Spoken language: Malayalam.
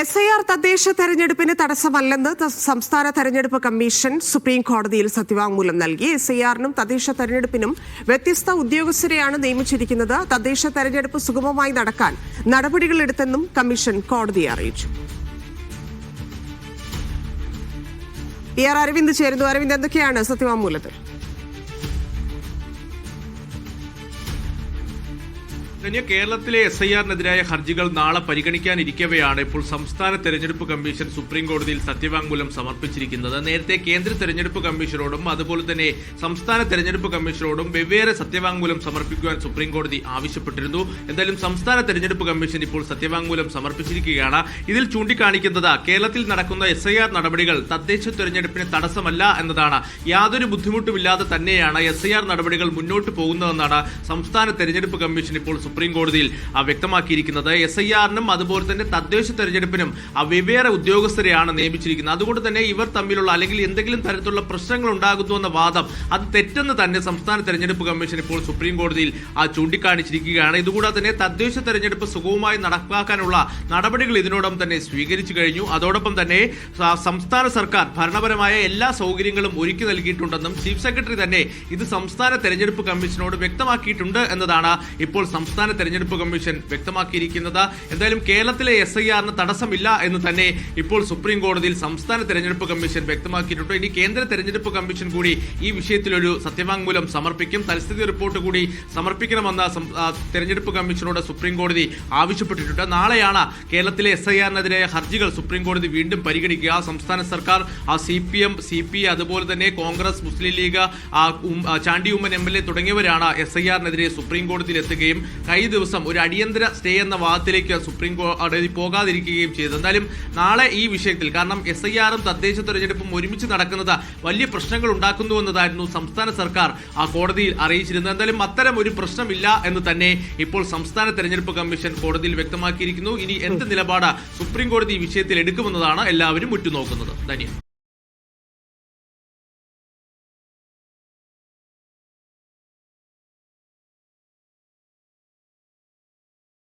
എസ് ഐ ആർ തദ്ദേശ തെരഞ്ഞെടുപ്പിന് തടസ്സമല്ലെന്ന് സംസ്ഥാന തെരഞ്ഞെടുപ്പ് കമ്മീഷൻ സുപ്രീം കോടതിയിൽ സത്യവാങ്മൂലം നൽകി. എസ് ഐ ആറിനും തദ്ദേശ തെരഞ്ഞെടുപ്പിനും വ്യത്യസ്ത ഉദ്യോഗസ്ഥരെയാണ് നിയമിച്ചിരിക്കുന്നത്. തദ്ദേശ തെരഞ്ഞെടുപ്പ് സുഗമമായി നടക്കാൻ നടപടികൾ നടപടികളെടുത്തെന്നും കമ്മീഷൻ കോടതിയെ അറിയിച്ചു. ആർ അരവിന്ദ് ചേരുന്നു. അരവിന്ദ് എന്തൊക്കെയാണ് സത്യവാങ്മൂലത്തിൽ? ധന്യ കേരളത്തിലെ എസ് ഐ ആറിനെതിരായ ഹർജികൾ നാളെ പരിഗണിക്കാനിരിക്കവെയാണ് ഇപ്പോൾ സംസ്ഥാന തെരഞ്ഞെടുപ്പ് കമ്മീഷൻ സുപ്രീം കോടതിയിൽ സത്യവാങ്മൂലം സമർപ്പിച്ചിരിക്കുന്നത്. നേരത്തെ കേന്ദ്ര തെരഞ്ഞെടുപ്പ് കമ്മീഷനോടും അതുപോലെ തന്നെ സംസ്ഥാന തെരഞ്ഞെടുപ്പ് കമ്മീഷനോടും വെവ്വേറെ സത്യവാങ്മൂലം സമർപ്പിക്കുവാൻ സുപ്രീം കോടതി ആവശ്യപ്പെട്ടിരുന്നു. എന്തായാലും സംസ്ഥാന തെരഞ്ഞെടുപ്പ് കമ്മീഷൻ ഇപ്പോൾ സത്യവാങ്മൂലം സമർപ്പിച്ചിരിക്കുകയാണ്. ഇതിൽ ചൂണ്ടിക്കാണിക്കുന്നത് കേരളത്തിൽ നടക്കുന്ന എസ് ഐ ആർ നടപടികൾ തദ്ദേശ തെരഞ്ഞെടുപ്പിന് തടസ്സമല്ല എന്നതാണ്. യാതൊരു ബുദ്ധിമുട്ടുമില്ലാതെ തന്നെയാണ് എസ് ഐ ആർ നടപടികൾ മുന്നോട്ട് പോകുന്നതെന്നാണ് സംസ്ഥാന തെരഞ്ഞെടുപ്പ് കമ്മീഷൻ ഇപ്പോൾ സുപ്രീം കോടതിയിൽ വ്യക്തമാക്കിയിരിക്കുന്നത്. എസ് ഐ ആറിനും അതുപോലെ തന്നെ തദ്ദേശ തെരഞ്ഞെടുപ്പിനും വെവ്വേറെ ഉദ്യോഗസ്ഥരെയാണ് നിയമിച്ചിരിക്കുന്നത്. അതുകൊണ്ട് തന്നെ ഇവർ തമ്മിലുള്ള അല്ലെങ്കിൽ എന്തെങ്കിലും തരത്തിലുള്ള പ്രശ്നങ്ങൾ ഉണ്ടാകുന്നു എന്ന വാദം അത് തെറ്റെന്ന് തന്നെ സംസ്ഥാന തെരഞ്ഞെടുപ്പ് കമ്മീഷൻ ഇപ്പോൾ സുപ്രീം കോടതിയിൽ ചൂണ്ടിക്കാണിച്ചിരിക്കുകയാണ്. ഇതുകൂടാതെ തന്നെ തദ്ദേശ തെരഞ്ഞെടുപ്പ് സുഗമമായി നടപ്പാക്കാനുള്ള നടപടികൾ ഇതിനോടൊപ്പം തന്നെ സ്വീകരിച്ചു കഴിഞ്ഞു. അതോടൊപ്പം തന്നെ സംസ്ഥാന സർക്കാർ ഭരണപരമായ എല്ലാ സൗകര്യങ്ങളും ഒരുക്കി നൽകിയിട്ടുണ്ടെന്നും ചീഫ് സെക്രട്ടറി തന്നെ ഇത് സംസ്ഥാന തെരഞ്ഞെടുപ്പ് കമ്മീഷനോട് വ്യക്തമാക്കിയിട്ടുണ്ട് എന്നതാണ് ഇപ്പോൾ സംസ്ഥാന തെരഞ്ഞെടുപ്പ് കമ്മീഷൻ വ്യക്തമാക്കിയിരിക്കുന്നത്. എന്തായാലും കേരളത്തിലെ എസ് ഐ ആറിന് തടസ്സമില്ല എന്ന് തന്നെ ഇപ്പോൾ സുപ്രീം കോടതിയിൽ സംസ്ഥാന തെരഞ്ഞെടുപ്പ് കമ്മീഷൻ വ്യക്തമാക്കിയിട്ടുണ്ട്. ഇനി കേന്ദ്ര തെരഞ്ഞെടുപ്പ് കമ്മീഷൻ കൂടി ഈ വിഷയത്തിലൊരു സത്യവാങ്മൂലം സമർപ്പിക്കും. തൽസ്ഥിതി റിപ്പോർട്ട് കൂടി സമർപ്പിക്കണമെന്ന് തെരഞ്ഞെടുപ്പ് കമ്മീഷനോട് സുപ്രീം കോടതി ആവശ്യപ്പെട്ടിട്ടുണ്ട്. നാളെയാണ് കേരളത്തിലെ എസ് ഐ ആറിനെതിരായ ഹർജികൾ സുപ്രീം കോടതി വീണ്ടും പരിഗണിക്കുക. സംസ്ഥാന സർക്കാർ ആ C P M C P അതുപോലെ തന്നെ Congress Muslim League Chandy Oommen M L A തുടങ്ങിയവരാണ് എസ് ഐ ആറിനെതിരെ സുപ്രീം കോടതിയിൽ എത്തുകയും കഴിഞ്ഞ ദിവസം ഒരു അടിയന്തര സ്റ്റേ എന്ന വാദത്തിലേക്ക് സുപ്രീം കോടതി പോകാതിരിക്കുകയും ചെയ്തു. എന്തായാലും നാളെ ഈ വിഷയത്തിൽ കാരണം എസ് ഐ ആറും തദ്ദേശ തെരഞ്ഞെടുപ്പും ഒരുമിച്ച് നടക്കുന്നത് വലിയ പ്രശ്നങ്ങൾ ഉണ്ടാക്കുന്നു എന്നതായിരുന്നു സംസ്ഥാന സർക്കാർ ആ കോടതിയിൽ അറിയിച്ചിരുന്നത്. എന്തായാലും അത്തരം ഒരു പ്രശ്നമില്ല എന്ന് തന്നെ ഇപ്പോൾ സംസ്ഥാന തെരഞ്ഞെടുപ്പ് കമ്മീഷൻ കോടതിയിൽ വ്യക്തമാക്കിയിരിക്കുന്നു. ഇനി എന്ത് നിലപാട് സുപ്രീം കോടതി ഈ വിഷയത്തിൽ എടുക്കുമെന്നതാണ് എല്ലാവരും ഉറ്റുനോക്കുന്നത്. ധന്യം